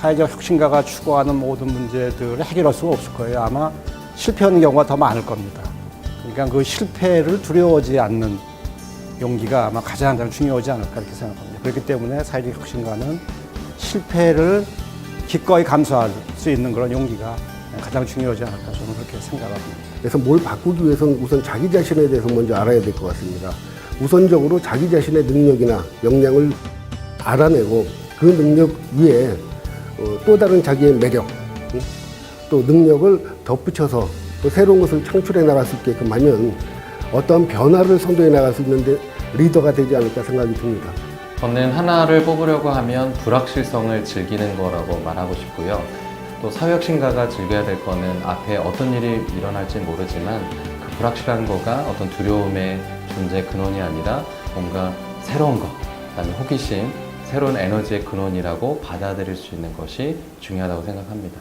사회적 혁신가가 추구하는 모든 문제들을 해결할 수가 없을 거예요. 아마 실패하는 경우가 더 많을 겁니다. 그러니까 그 실패를 두려워하지 않는 용기가 아마 가장 가장 중요하지 않을까 이렇게 생각합니다. 그렇기 때문에 사회적 혁신가는 실패를 기꺼이 감수할 수 있는 그런 용기가 가장 중요하지 않을까 저는 그렇게 생각합니다. 그래서 뭘 바꾸기 위해서는 우선 자기 자신에 대해서 먼저 알아야 될 것 같습니다. 우선적으로 자기 자신의 능력이나 역량을 알아내고 그 능력 위에 어, 또 다른 자기의 매력, 응? 또 능력을 덧붙여서 또 새로운 것을 창출해 나갈 수 있게끔 하면 어떤 변화를 선도해 나갈 수 있는데 리더가 되지 않을까 생각이 듭니다. 저는 하나를 뽑으려고 하면 불확실성을 즐기는 거라고 말하고 싶고요. 또 사회혁신가가 즐겨야 될 거는 앞에 어떤 일이 일어날지 모르지만 그 불확실한 거가 어떤 두려움의 존재 근원이 아니라 뭔가 새로운 것, 그다음에 호기심, 새로운 에너지의 근원이라고 받아들일 수 있는 것이 중요하다고 생각합니다.